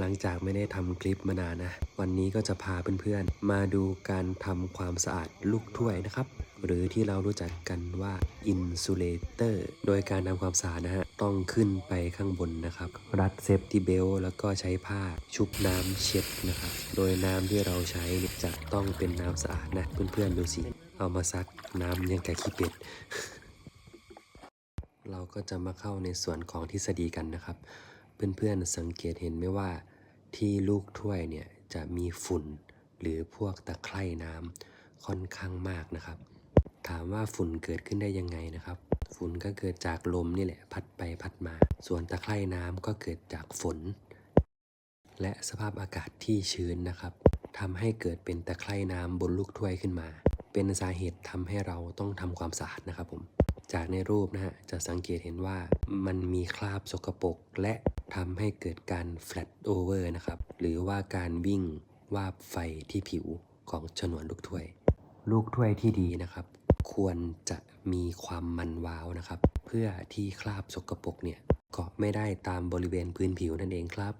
หลังจากไม่ได้ทำคลิปมานานนะ วันนี้ก็จะพาเพื่อนๆ มาดูการทำความสะอาดลูกถ้วยนะครับ หรือที่เรารู้จักกันว่าอินซูเลเตอร์โดยการทำความสะอาดนะฮะ ต้องขึ้นไปข้างบนนะครับ รัดเซฟตี้เบลแล้วก็ใช้ผ้าชุบน้ำเช็ดนะครับ โดยน้ำที่เราใช้จะต้องเป็นน้ำสะอาดนะ เพื่อนๆดูสิ เอามาซักน้ำยังกับขี้เป็ดเราก็จะมาเข้าในส่วนของทฤษฎีกันนะครับ เพื่อนๆสังเกตเห็นไหมว่า ที่ลูกถ้วยเนี่ยจะมีฝุ่น หรือพวกตะไคร่น้ำค่อนข้างมากนะครับ ถามว่าฝุ่นเกิดขึ้นได้ยังไงนะครับ ฝุ่นก็เกิดจากลมนี่แหละพัดไปพัดมา ส่วนตะไคร่น้ำก็เกิดจากฝน และสภาพอากาศที่ชื้นนะครับทำให้เกิดเป็นตะไคร่น้ำบนลูกถ้วยขึ้นมา เป็นสาเหตุทำให้เราต้องทำความสะอาดนะครับผมจากในรูปนะฮะจะสังเกตเห็นว่ามันมีคราบสกปรกและ ทำให้เกิดการ flat over นะครับ หรือว่าการวิ่งวาบไฟที่ผิวของฉนวนลูกถ้วย ลูกถ้วยที่ดีนะครับ ควรจะมีความมันวาวนะครับ เพื่อที่คราบสกปรกเนี่ยเกาะไม่ได้ตามบริเวณพื้นผิวนั่นเองครับ